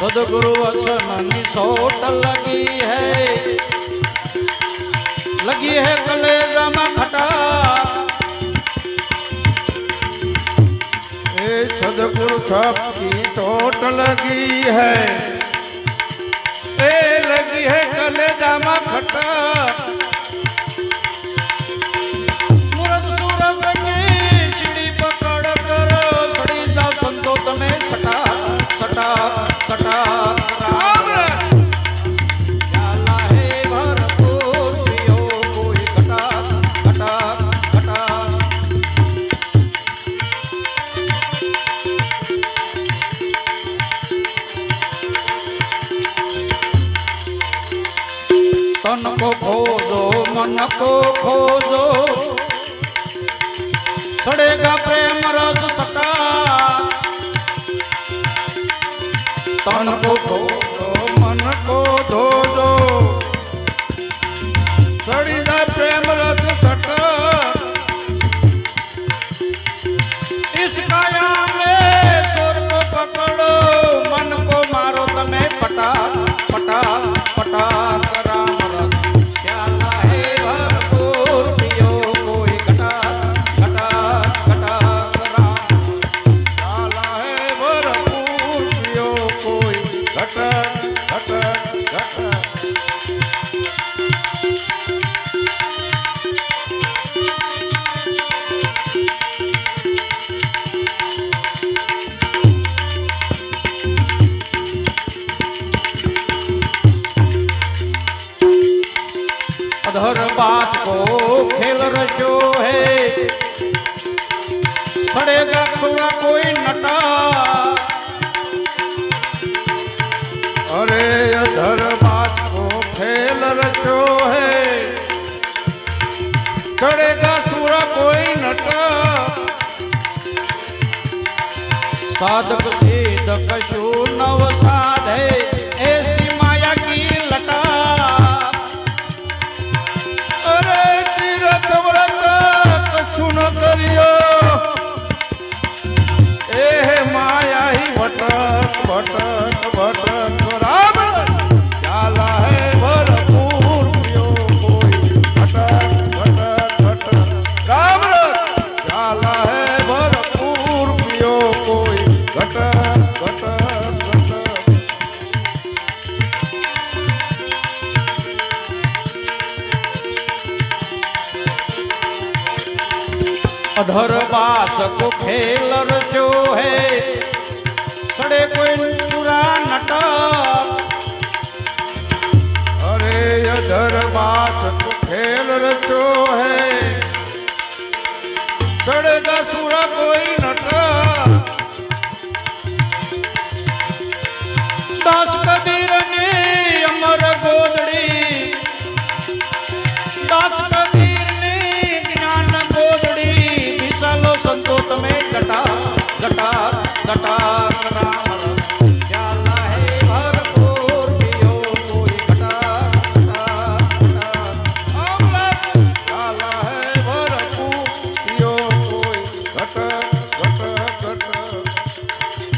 सदगुरु वचन की सोट लगी है। लगी है कलेजा में खटा। ए सदगुरु साहब की चोट लगी है। ए તન કો ખોજો મન કો ખોજો. સડેગા પ્રેમ રસ સકા તન કો ખોજો. बात को खेल रचो है। सड़ेगा खुआ कोई नटा। अरे अधर बात को खेल रचो है। चढ़ेगा सूरा कोई नटा। साधक सीधक शू नव साधे अधर बात को खेल जो है, सड़े कोई पूरा नट। अरे अधर बात को खेल जो है, सड़े का सूरा कोई ಘಟಾನರಾಮರ